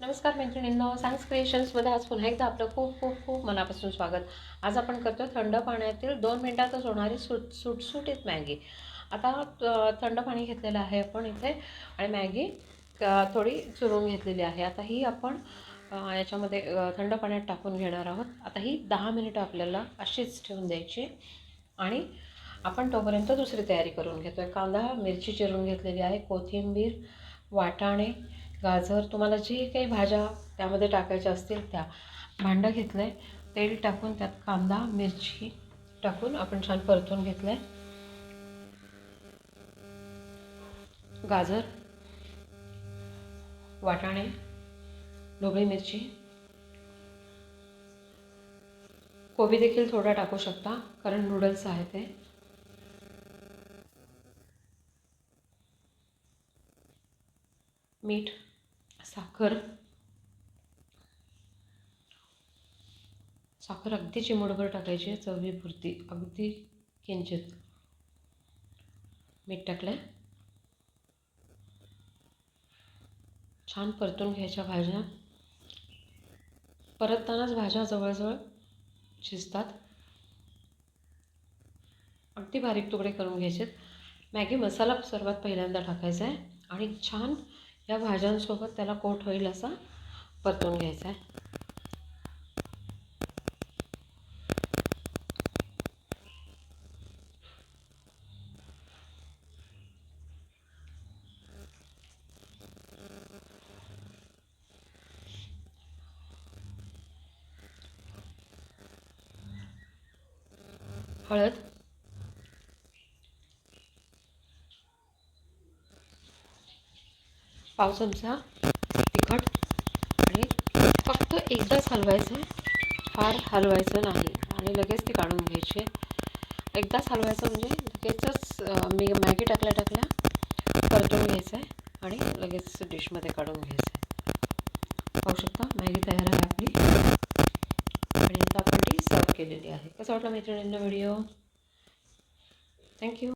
नमस्कार मैत्रिणींनो सायन्स क्रिएशन्समध्ये आज पुन्हा एकदा आपलं खूप खूप खूप मनापासून स्वागत. आज आपण करतो थंड पाण्यातील दोन मिनटातच होणारी सुट सुटसुटीत मॅगी. आता थंड पाणी घेतलेलं आहे आपण इथे आणि मॅगी थोडी चुरून घेतलेली आहे. आता ही आपण याच्यामध्ये थंड पाण्यात टाकून घेणार आहोत. आता ही दहा मिनिटं आपल्याला अशीच ठेवून द्यायची आणि आपण तोपर्यंत दुसरी तयारी करून घेतो आहे कांदा मिरची चिरून घेतलेली आहे कोथिंबीर वाटाणे गाजर तुम्हाला जे काही भाज्या त्यामध्ये टाकायच्या असतील त्या भांडं घेतलं आहे तेल टाकून त्यात कांदा मिरची टाकून आपण छान परतून घेतलं आहे गाजर वाटाणे ढोबळी मिरची. कोबी देखील थोडा टाकू शकता कारण नूडल्स आहे ते. मीठ. साखर. साखर अगदी चिमूटभर टाकायची आहे चवीपुरती. अगदी किंचित. मीठ टाकलं छान परतून घ्यायच्या भाज्या. परततानाच भाज्या जवळजवळ शिजतात. अगदी बारीक तुकडे करून घ्यायचेत. मॅगी मसाला सर्वात पहिल्यांदा टाकायचा आहे. आणि छान या भाज्यांसोबत त्याला कोट होईल असा परतून घ्यायचा आहे. हळद पाव चमचा तिखट आणि फक्त एकदाच हलवायचं आहे फार हलवायचं नाही. आणि लगेच ती काढून घ्यायची. आहे एकदाच हलवायचं म्हणजे लगेचच मी मॅगी टाकल्या टाकल्या परतून घ्यायचं आहे आणि लगेच डिशमध्ये काढून घ्यायचं आहे पाहू शकता मॅगी तयार आहे आपली. आणि आता आपण ती सर्व केलेली आहे. कसं वाटलं मैत्रिणींना व्हिडिओ? थँक्यू